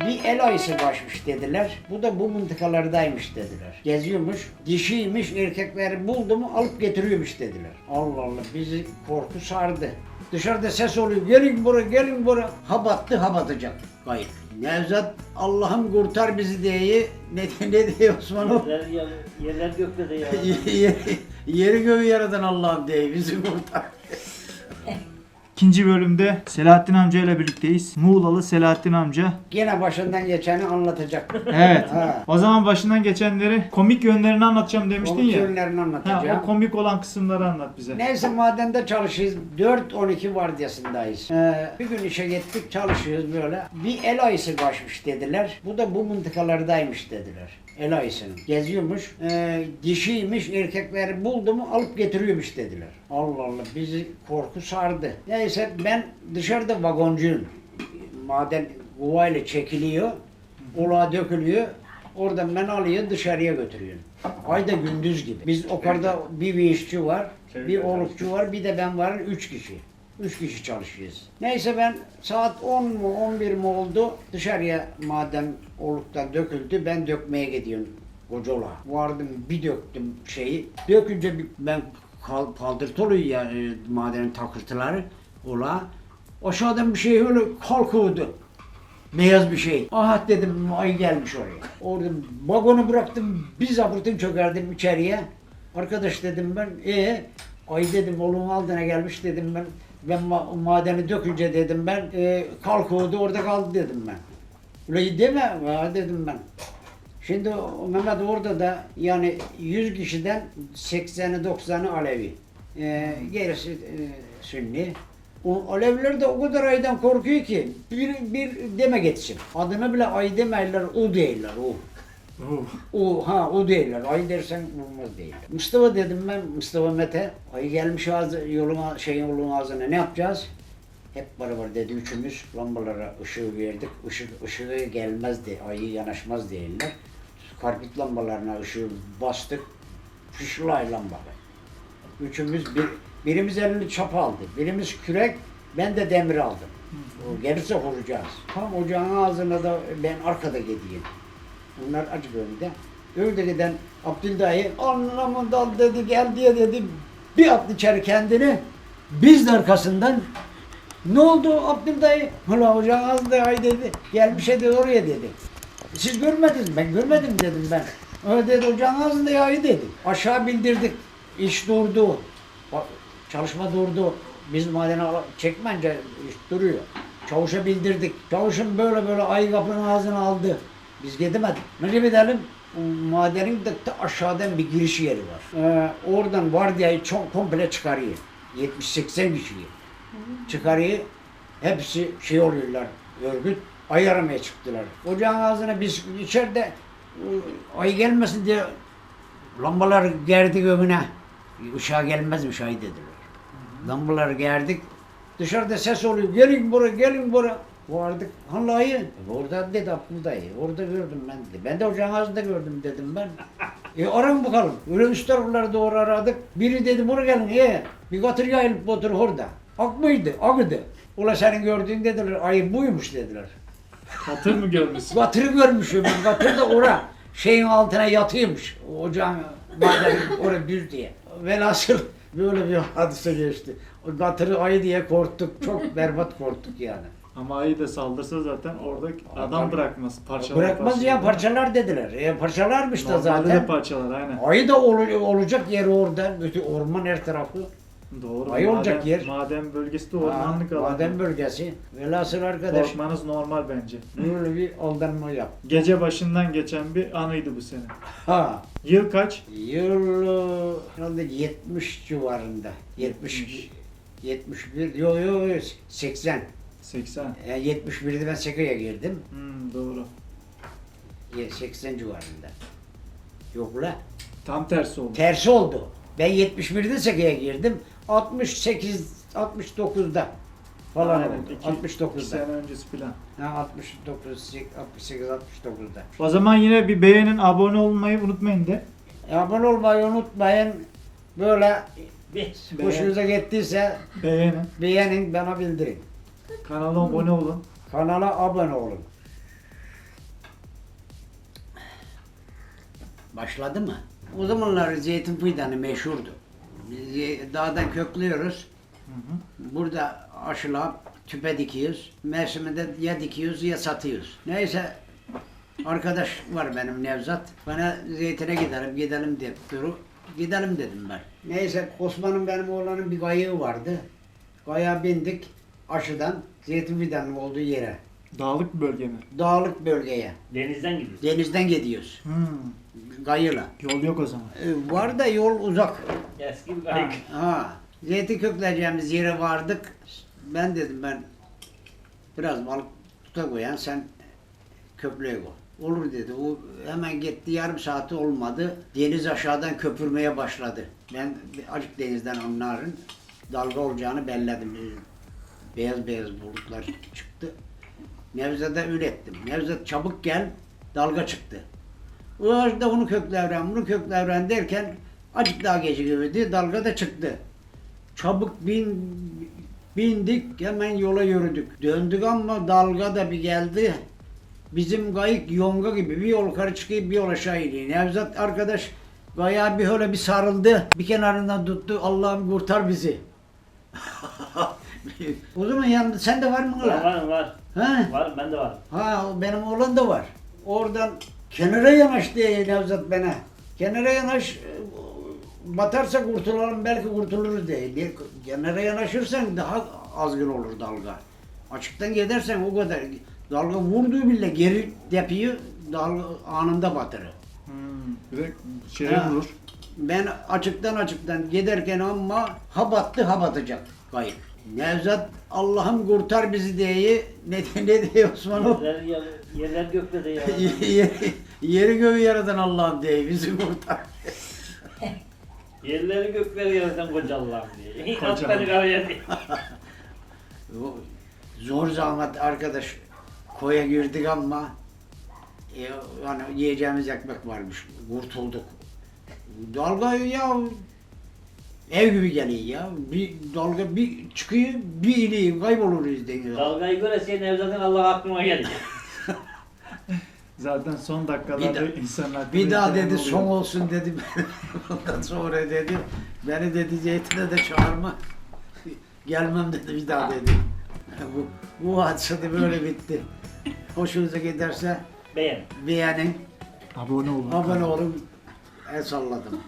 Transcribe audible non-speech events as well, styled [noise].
Bir el ayısı başmış dediler. Bu da bu mıntıkalardaymış dediler. Geziyormuş. Dişiymiş erkekleri buldu mu alıp getiriyormuş dediler. Allah Allah bizi korku sardı. Dışarıda ses oluyor. Gelin buraya gelin buraya. Ha battı ha batacak. Kayıp. Nevzat Allah'ım kurtar bizi diye ne, ne diyor Osman o? Yerler, yerler, gökte de ya. yeri, [laughs] yeri göğü yaradan Allah'ım diye bizi kurtar. İkinci bölümde Selahattin amca ile birlikteyiz. Muğlalı Selahattin amca. Gene başından geçeni anlatacak. Evet. Ha. O zaman başından geçenleri komik yönlerini anlatacağım demiştin Onun ya. yönlerini Ha, anlatacağım. o komik olan kısımları anlat bize. Neyse madende çalışıyoruz. 4-12 vardiyasındayız. Ee, bir gün işe gittik çalışıyoruz böyle. Bir el ayısı başmış dediler. Bu da bu mıntıkalardaymış dediler. El ayısının. Geziyormuş. Ee, dişiymiş erkekleri buldu mu alıp getiriyormuş dediler. Allah Allah bizi korku sardı. Neyse ben dışarıda vagoncuyum. Maden kuvayla çekiliyor. Ulağa dökülüyor. Oradan ben alıyor dışarıya götürüyorum. Ayda gündüz gibi. Biz o kadar bir vinççi var, bir olukçu var, bir de ben varım. Üç kişi. Üç kişi çalışıyoruz. Neyse ben saat 10 mu 11 mi oldu dışarıya madem oluktan döküldü ben dökmeye gidiyorum kocola. Vardım bir döktüm şeyi. Dökünce bir- ben kal, kaldırtı oluyor ya e, madenin takırtıları ola. Aşağıdan bir şey öyle kalkıyordu. Beyaz bir şey. Aha dedim ay gelmiş oraya. Orada vagonu bıraktım bir zapırtım çökerdim içeriye. Arkadaş dedim ben e ay dedim oğlum altına gelmiş dedim ben. Ben ma- madeni dökünce dedim ben e, kalkıyordu orada kaldı dedim ben. Öyle deme dedim ben. Şimdi o Mehmet orada da yani 100 kişiden 80'i 90'ı Alevi. Ee, gerisi e, Sünni. O Aleviler de o kadar aydan korkuyor ki bir, bir deme geçsin. Adına bile ay demerler, o değiller o. O ha o değiller. Ay dersen olmaz değiller. Mustafa dedim ben Mustafa Mete. Ay gelmiş ağzı, yolun, ağ- şeyin yolun ağzına ne yapacağız? Hep beraber dedi üçümüz lambalara ışığı verdik. Işık, ışığı gelmezdi, ayı yanaşmaz değiller. Karpit lambalarına ışığı bastık. Fışlay lamba. Üçümüz bir, birimiz elini çapa aldı. Birimiz kürek, ben de demir aldım. O gelirse vuracağız. Tam ocağın ağzına da ben arkada gideyim. Bunlar acı önde. Öyle giden Abdüldahi anlamın dal dedi gel diye dedi. Bir attı içeri kendini. Biz de arkasından ne oldu Abdüldahi? Ula ocağın ağzında ay dedi. Gel bir şey dedi oraya dedi. Siz görmediniz? Ben görmedim dedim ben. Öyle dedi ocağın ağzında yağı dedi. Aşağı bildirdik. İş durdu. Çalışma durdu. Biz madene çekmence iş duruyor. Çavuşa bildirdik. Çavuşun böyle böyle ay kapının ağzına aldı. Biz gidemedik. Ne gidelim? Madenin de aşağıdan bir giriş yeri var. Ee, oradan vardiyayı çok komple çıkarıyor. 70-80 kişiyi. Çıkarıyor. Hepsi şey oluyorlar örgüt. Ay aramaya çıktılar. Ocağın ağzına biz içeride ay gelmesin diye lambalar gerdik önüne. Işığa gelmezmiş ay dediler. Lambaları gerdik. Dışarıda ses oluyor. Gelin buraya, gelin buraya. Vardık. Vallahi. Orada dedi Abdül dayı. Orada gördüm ben dedi. Ben de ocağın ağzında gördüm dedim ben. [laughs] E arayın bakalım. Öyle üst taraflara doğru aradık. Biri dedi buraya gelin. E bir katır yayılıp otur orada. Ak mıydı? Akıdı. Ula senin gördüğün dediler. Ay buymuş dediler. Hatır mı görmüşsün? Katırı görmüşüm ben. Katır da ora şeyin altına yatıyormuş. Ocağın maden oraya düz diye. Velhasıl böyle bir hadise geçti. O katırı ayı diye korktuk. Çok berbat korktuk yani. Ama ayı da saldırsa zaten orada adam bırakmaz. Parçalar Bırakmaz ya parçalar dediler. E, parçalarmış da Normalde de zaten. parçalar aynen. Ayı da ol- olacak yeri orada. Bütün orman her tarafı. Doğru. Ayı olacak yer. Maden bölgesi de ormanlık alan. Maden bölgesi. Velhasıl arkadaş Korkmanız normal bence. böyle bir aldanma yap. Gece başından geçen bir anıydı bu sene. Ha. Yıl kaç? Yıl herhalde 70 civarında. 70 71 yo yo yo, 80. 80. Yani 71'de ben Seka'ya girdim. Hmm, doğru. Ye- 80 civarında. Yok la. Tam tersi oldu. Tersi oldu. Ben 71'de Seka'ya girdim. 68 69'da falan Ha, evet. iki- 69'da. sene öncesi plan. Ha, 69 68 69'da. O zaman yine bir beğenin, abone olmayı unutmayın de. E, Abone olmayı unutmayın. Böyle Beğen- hoşunuza gittiyse Beğenin. beğenin bana bildirin. Kanala abone olun. Kanala abone olun. Başladı mı? O zamanlar zeytin fidanı meşhurdu. Biz dağdan köklüyoruz. Burada aşıla tüpe dikiyoruz. Mevsiminde ya dikiyoruz ya satıyoruz. Neyse arkadaş var benim Nevzat. Bana zeytine gidelim gidelim dedi duru. Gidelim dedim ben. Neyse Osman'ın benim oğlanın bir kayığı vardı. Kayağa bindik aşıdan zeytin fidanının olduğu yere. Dağlık bir bölge mi? Dağlık bölgeye. Denizden gidiyor. Denizden gidiyoruz. Hmm. Kayıyla. Yol yok o zaman. E, Var da yol uzak. Eski bir Ha, kayık. ha. Zeytin kökleyeceğimiz yere vardık. Ben dedim ben biraz balık tuta koyan sen köprüye koy. Olur dedi. O hemen gitti yarım saati olmadı. Deniz aşağıdan köpürmeye başladı. Ben açık denizden onların dalga olacağını belledim. Beyaz beyaz bulutlar çıktı. Nevzat'a ürettim. Nevzat çabuk gel dalga çıktı. O ağaçta bunu köklevren, bunu köklevren derken acık daha gecikmedi, dalga da çıktı. Çabuk bin, bindik, hemen yola yürüdük. Döndük ama dalga da bir geldi. Bizim kayık yonga gibi bir yol yukarı çıkıyor, bir yol aşağı iniyor. Nevzat arkadaş kayağa bir öyle bir sarıldı. Bir kenarından tuttu, Allah'ım kurtar bizi. [laughs] o zaman yanında sen de var mı lan? var var. Ha? Var ben de var. Ha benim oğlan da var. Oradan kenara yanaş diye Nevzat bana. Kenara yanaş e, batarsa kurtulalım belki kurtuluruz diye. Bir, kenara yanaşırsan daha azgın olur dalga. Açıktan gidersen o kadar. Dalga vurduğu bile geri depiyor dalga anında batırır. Hmm. Bir de şeye Ha. vurur. Ben açıktan açıktan giderken ama ha battı ha batacak kayık. Nevzat Allah'ım kurtar bizi [laughs] diye ne, ne diyor Osman o? Yerler, yer- yerler gökte de ya. yeri, göğü yaratan Allah'ım diye bizi kurtar. Yerleri gökleri yaratan koca Allah'ım diye. Koca At beni diye. Zor zahmet arkadaş koya girdik ama e, yani yiyeceğimiz ekmek varmış. Kurtulduk. Dalga ya ev gibi geliyor ya. Bir dalga bir çıkıyor bir iniyor kayboluruz deniyor. Dalgayı göre Nevzat'ın Allah aklıma geliyor. [laughs] Zaten son Bir dakikalarda daha- insanlar... Bir daha dedi oluyor. son olsun dedi. [laughs] Ondan sonra dedi beni dedi zeytine de çağırma. Gelmem dedi bir daha dedi. Bu, bu hadise de böyle bitti. Hoşunuza giderse Beğen. beğenin, Abone olun. abone olun. El salladım.